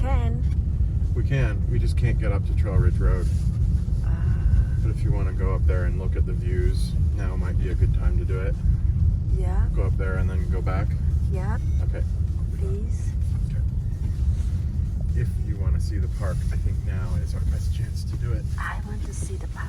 can We can. We just can't get up to Trail Ridge Road. uh, But if you want to go up there and look at the views, now might be a good time to do it. yeah Go up there and then go back. yeah Okay. please Okay. If you want to see the park, I think now is our best chance to do it. I want to see the park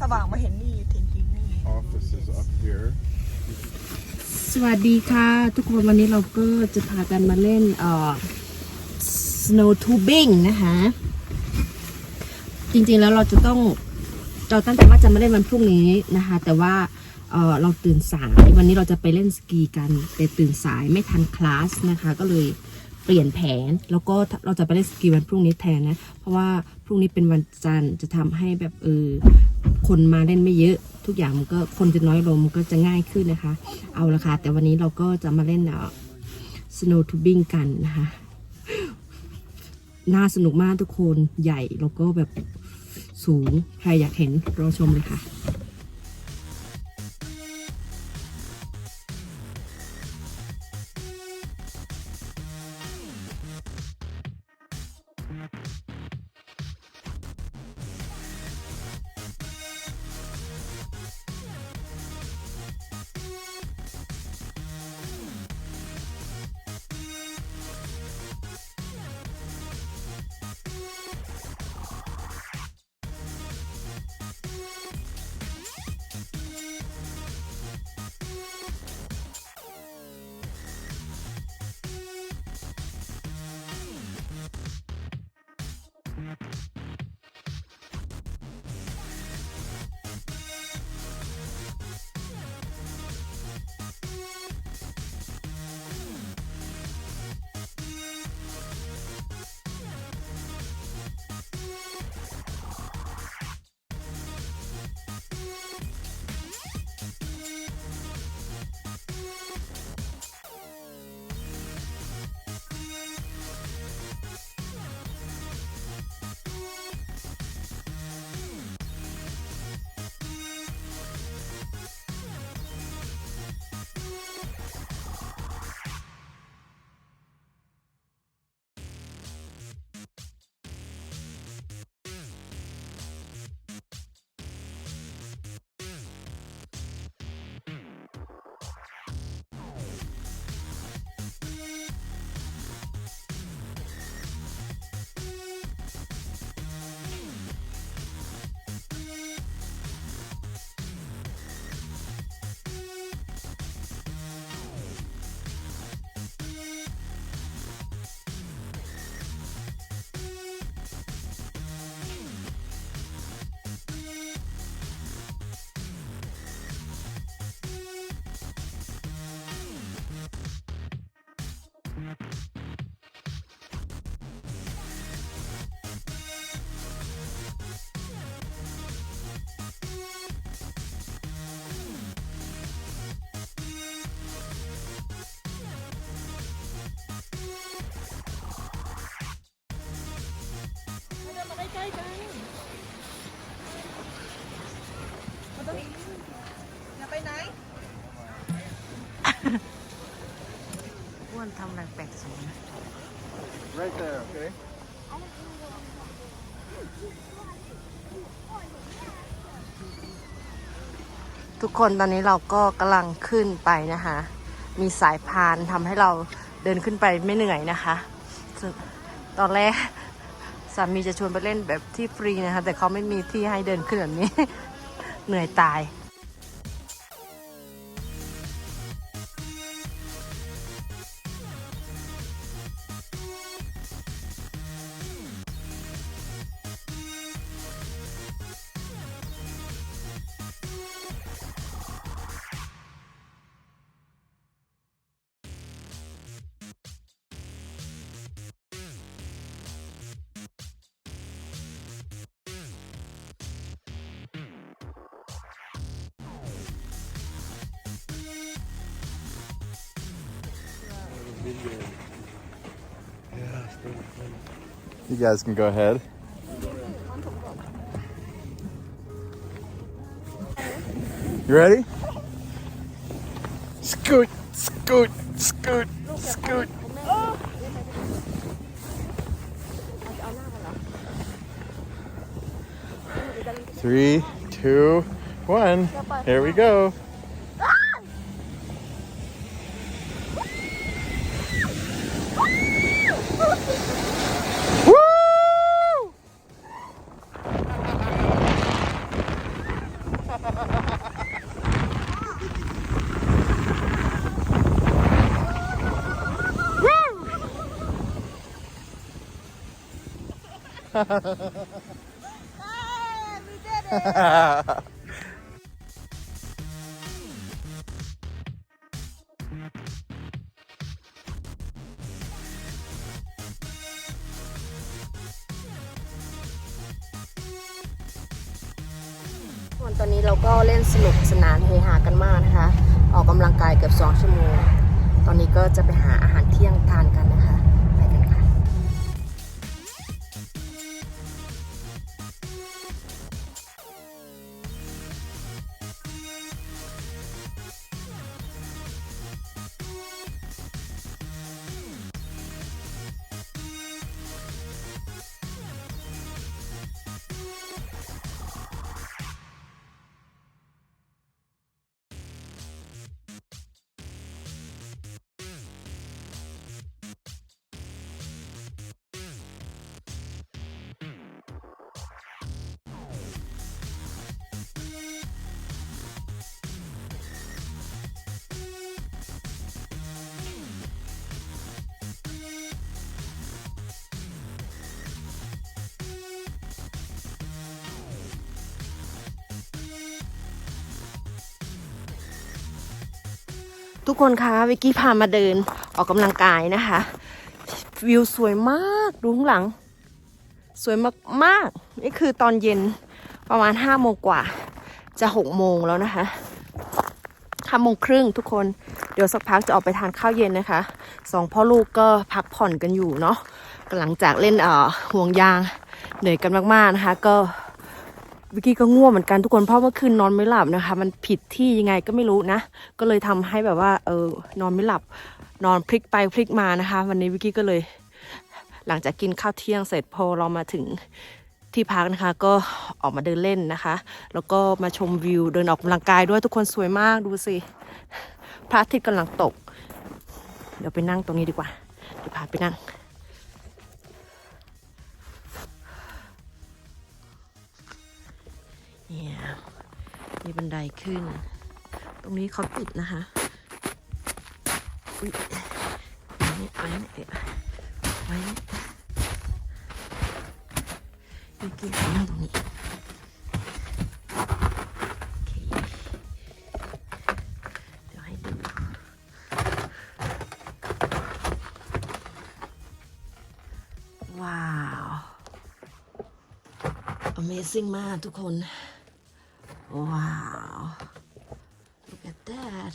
สว่างมาเห็นนี่จริงๆนี่ Office is up here. สวัสดีค่ะ ทุกคนวันนี้เราก็จะพากันมาเล่นเอ่อ snow tubing นะคะ จริงๆแล้วเราจะต้องเราตั้งใจว่าจะมาเล่นวันพรุ่งนี้นะคะ แต่ว่าเอ่อเราตื่นสาย วันนี้เราจะไปเล่นสกีกัน แต่ตื่นสายไม่ทันคลาสนะคะ ก็เลยเปลี่ยนแผนแล้วก็เราจะไปเล่นสกีวันพรุ่งนี้แทนนะ เพราะว่าพรุ่งนี้เป็นวันจันทร์จะทำให้แบบเออ คนมาเล่นไม่เยอะ ทุกอย่างมันก็คนจะน้อยลงมันก็จะง่ายขึ้นนะคะ เอาละค่ะ แต่วันนี้เราก็จะมาเล่นเออ snow tubing กันนะคะน่าสนุกมากทุกคนใหญ่แล้วก็แบบสูง ใครอยากเห็นรอชมเลยค่ะ Right there, okay? ทุกคนตอนนี้เราก็กำลังขึ้นไปนะคะ มีสายพานทำให้เราเดินขึ้นไปไม่เหนื่อยนะคะซึ่งตอนแรกสามีจะชวนไปเล่นแบบที่ฟรีนะคะ แต่เขาไม่มีที่ให้เดินขึ้นแบบนี้ เหนื่อยตาย You guys can go ahead. You ready? Scoot, scoot, scoot, scoot. Three, two, one. Here we go. We did it ตอนนี้เราก็เล่นสนุกสนานเฮฮากันมากนะคะ ออกกำลังกายเกือบ2ชั่วโมง ตอนนี้ก็จะไปหาอาหารเที่ยงทานกันนะคะ ทุกคนคะวิกกี้พามาเดินออกกำลังกายนะคะ วิวสวยมากดูข้างหลัง สวยมากๆนี่คือตอนเย็นประมาณห้าโมงกว่า จะหกโมงแล้วนะคะห้าโมงครึ่งทุกคนเดี๋ยวสักพักจะออกไปทานข้าวเย็นนะคะสองพ่อลูกก็พักผ่อนกันอยู่เนาะหลังจากเล่นเอ่อห่วงยางเหนื่อยกันมากๆนะคะ ก็ วิกกี้ก็ง่วงเหมือนกันทุกคนเพราะเมื่อคืนนอนไม่หลับนะคะ มันผิดที่ยังไงก็ไม่รู้นะ ก็เลยทำให้แบบว่า เออนอนไม่หลับ นอนพลิกไปพลิกมานะคะ วันนี้วิกกี้ก็เลย หลังจากกินข้าวเที่ยงเสร็จพอเรามาถึงที่พักนะคะ ก็ออกมาเดินเล่นนะคะ แล้วก็มาชมวิวเดินออกกำลังกายด้วยทุกคนสวยมากดูสิพระอาทิตย์กำลังตก เดี๋ยวไปนั่งตรงนี้ดีกว่าเดี๋ยวพาไปนั่ง มีบันไดขึ้น ตรงนี้เขาปิดนะคะอุ๊ยไว้เนี่ยไว้เนี่ยไว้เนี่ยมีกี่คนนั่งตรงนี้โอเคเดี๋ยวให้ดูว้าว Amazing มากทุกคน ว้าว look at that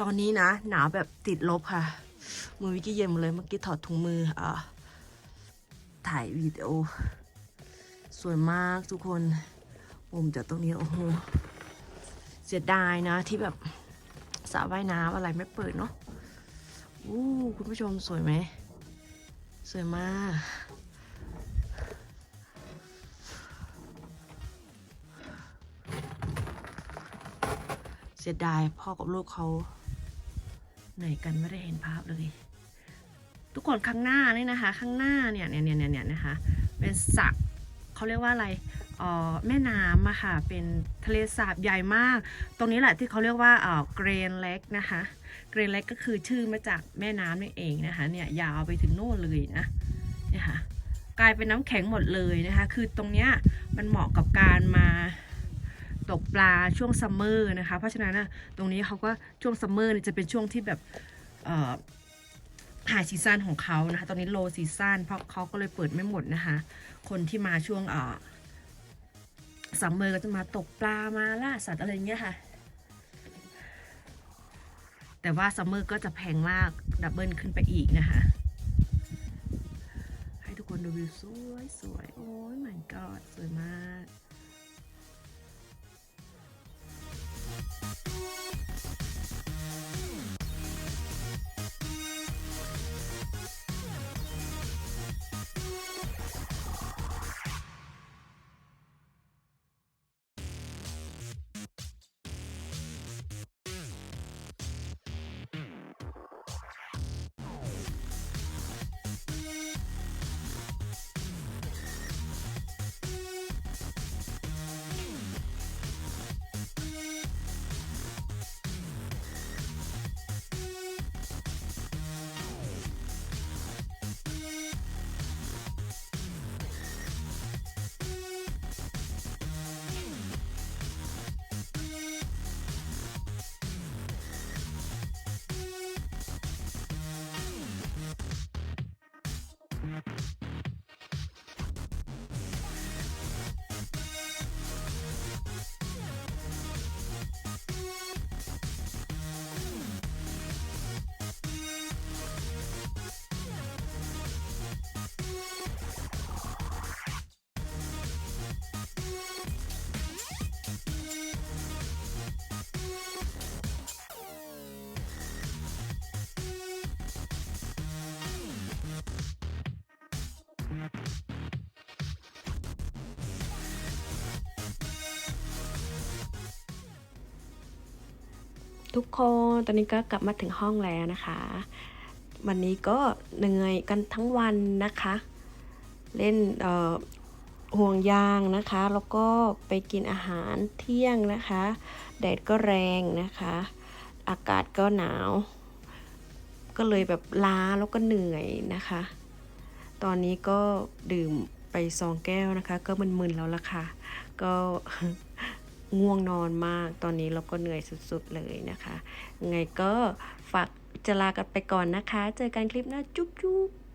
ตอนนี้นะ หนาวแบบติดลบค่ะ มือวิกกี้เย็นหมดเลยเมื่อกี้ถอดถุงมืออ่าถ่ายวิดีโอ สวยมากทุกคนมุมจากตรงนี้ โอ้โห เสียดายนะที่แบบ สระว่ายน้ำอะไรไม่เปิดเนาะอู้คุณผู้ชมสวยไหม สวยมาก เสียดายพ่อกับลูกเขาเหนกันไม่ได้เห็นภาพเลย ทุกคนข้างหน้านี่นะคะ ข้างหน้าเนี่ยเนี่ยเนี่ยเนี่ยนะคะ เป็นสระ เขาเรียกว่าอะไรเออแม่น้ำอะค่ะ เป็นทะเลสาบใหญ่มาก ตรงนี้แหละที่เขาเรียกว่าเอ่อเกรนเล็กนะคะ เกรนเล็กก็คือชื่อมาจากแม่น้ำนี่เองนะคะ เนี่ยยาวไปถึงโน่นเลยนะ เนี่ยค่ะ กลายเป็นน้ำแข็งหมดเลยนะคะ คือตรงเนี้ยมันเหมาะกับการมาตกปลาช่วงซัมเมอร์นะคะ เพราะฉะนั้นนะตรงนี้เขาก็ช่วงซัมเมอร์จะเป็นช่วงที่แบบ หายซีซันของเขานะคะ ตอนนี้โลซีซันเพราะเขาก็เลยเปิดไม่หมดนะคะ คนที่มาช่วงเอ่อซัมเมอร์ก็จะมาตกปลามาล่าสัตว์อะไรอย่างเงี้ยค่ะ แต่ว่าซัมเมอร์ก็จะแพงมากดับเบิลขึ้นไปอีกนะคะ ให้ทุกคนดูวิวสวยสวยโอ้ย my god สวยมาก ทุกคน ตอนนี้ก็กลับมาถึงห้องแล้วนะคะ วันนี้ก็เหนื่อยกันทั้งวันนะคะ เล่นเอ่อห่วงยางนะคะ แล้วก็ไปกินอาหารเที่ยงนะคะ แดดก็แรงนะคะ อากาศก็หนาว ก็เลยแบบล้าแล้วก็เหนื่อยนะคะ ตอนนี้ก็ดื่มไปสองแก้วนะคะ ก็มึนๆแล้วล่ะค่ะ ก็ ง่วงนอนมาก ตอนนี้เราก็เหนื่อยสุดๆเลยนะคะ ไงก็ฝากจะลากันไปก่อนนะคะ เจอกันคลิปหน้าจุ๊บๆ